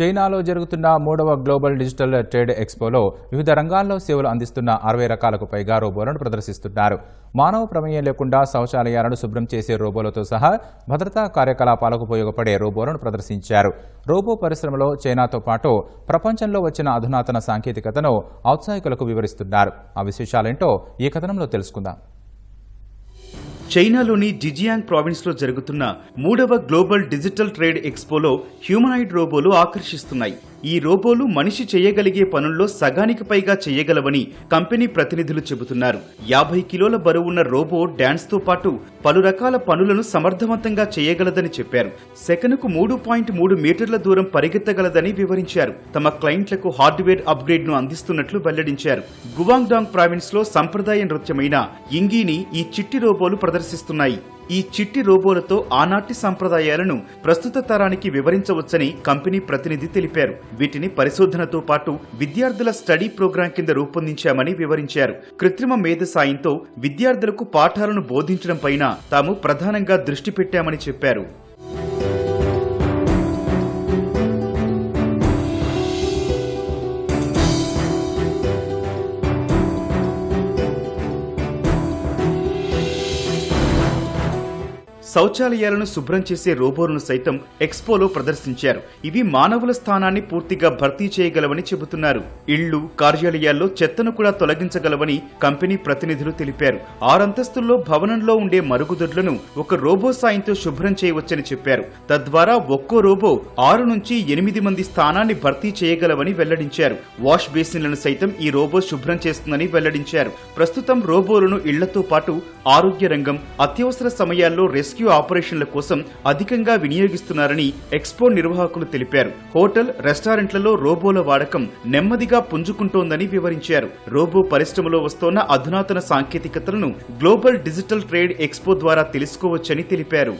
చైనాలో జరుగుతున్న మూడవ గ్లోబల్ డిజిటల్ ట్రేడ్ ఎక్స్పోలో వివిధ రంగాల్లో సేవలు అందిస్తున్న అరవై రకాలకు పైగా రోబోలను ప్రదర్శిస్తున్నారు. మానవ ప్రమేయం లేకుండా శౌచాలయాలను శుభ్రం చేసే రోబోలతో సహా భద్రతా కార్యకలాపాలకు ఉపయోగపడే రోబోలను ప్రదర్శించారు. రోబో పరిశ్రమలో చైనాతో పాటు ప్రపంచంలో వచ్చిన అధునాతన సాంకేతికతను ఔత్సాహికులకు వివరిస్తున్నారు. ఆ విశేషాలేంటో ఈ కథనంలో తెలుసుకుందాం. చైనాలోని జిజియాంగ్ ప్రావిన్స్లో జరుగుతున్న మూడవ గ్లోబల్ డిజిటల్ ట్రేడ్ ఎక్స్పోలో హ్యూమనాయిడ్ రోబోలు ఆకర్షిస్తున్నాయి. ఈ రోబోలు మనిషి చేయగలిగే పనుల్లో సగానికి పైగా చేయగలవని కంపెనీ ప్రతినిధులు చెబుతున్నారు. యాభై కిలోల బరువున్న రోబో డాన్స్తో పాటు పలు రకాల పనులను సమర్థవంతంగా చేయగలదని చెప్పారు. సెకనుకు మూడు పాయింట్ మూడు మీటర్ల దూరం పరిగెత్తగలదని వివరించారు. తమ క్లయింట్లకు హార్డ్వేర్ అప్గ్రేడ్ను అందిస్తున్నట్లు వెల్లడించారు. గువాంగ్డాంగ్ ప్రావిన్స్లో సంప్రదాయ నృత్యమైన ఇంగీని ఈ చిట్టి రోబోలు ప్రదర్శిస్తున్నాయి. ఈ చిట్టి రోబోలతో ఆనాటి సంప్రదాయాలను ప్రస్తుత తరానికి వివరించవచ్చని కంపెనీ ప్రతినిధి తెలిపారు. వీటిని పరిశోధనతో పాటు విద్యార్థుల స్టడీ ప్రోగ్రాం కింద రూపొందించామని వివరించారు. కృత్రిమ మేధ సాయంతో విద్యార్థులకు పాఠాలను బోధించడం పైన తాము ప్రధానంగా దృష్టి పెట్టామని చెప్పారు. శౌచాలయాలను శుభ్రం చేసే రోబోలను సైతం ఎక్స్పోలో ప్రదర్శించారు. ఇవి మానవుల స్థానాన్ని పూర్తిగా భర్తీ చేయగలవని చెబుతున్నారు. ఇళ్ళు కార్యాలయాల్లో చెత్తను కూడా తొలగించగలవని కంపెనీ ప్రతినిధులు తెలిపారు. ఆరంతస్తుల్లో భవనంలో ఉండే మరుగుదొడ్లను ఒక రోబో సాయంతో శుభ్రం చేయవచ్చని చెప్పారు. తద్వారా ఒక్కో రోబో ఆరు నుంచి ఎనిమిది మంది స్థానాన్ని భర్తీ చేయగలవని వెల్లడించారు. వాష్ బేసిన్లను సైతం ఈ రోబో శుభ్రం చేస్తుందని వెల్లడించారు. ప్రస్తుతం రోబోలను ఇళ్ళతో పాటు ఆరోగ్య రంగం అత్యవసర సమయాల్లో రెస్క్యూ ఆపరేషన్ల కోసం అధికంగా వినియోగిస్తున్నారని ఎక్స్పో నిర్వాహకులు తెలిపారు. హోటల్ రెస్టారెంట్లలో రోబోల వాడకం నెమ్మదిగా పుంజుకుంటోందని వివరించారు. రోబో పరిశ్రమలో వస్తోన్న అధునాతన సాంకేతికతలను గ్లోబల్ డిజిటల్ ట్రేడ్ ఎక్స్పో ద్వారా తెలుసుకోవచ్చని తెలిపారు.